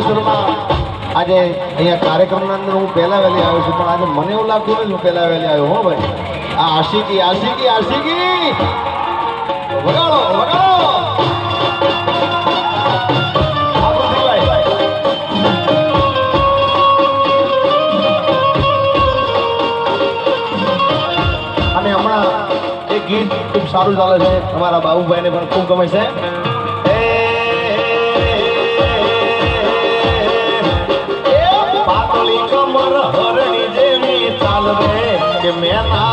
આજે અહીંયા કાર્યક્રમના અંદર હું પહેલા વહેલી આવ્યો છું, પણ આજે મને એવું લાગતું હોય હું પહેલા વહેલી આવ્યો હો ભાઈ. આ આશિકી આશિકી આશિકી! વગાડો વગાડો! અને હમણાં એક ગીત ખૂબ સારું ચાલે છે અમારા બાબુભાઈને પણ ખૂબ ગમે છે. કમર હરણી જેવી ચાલવે કે મેં તાર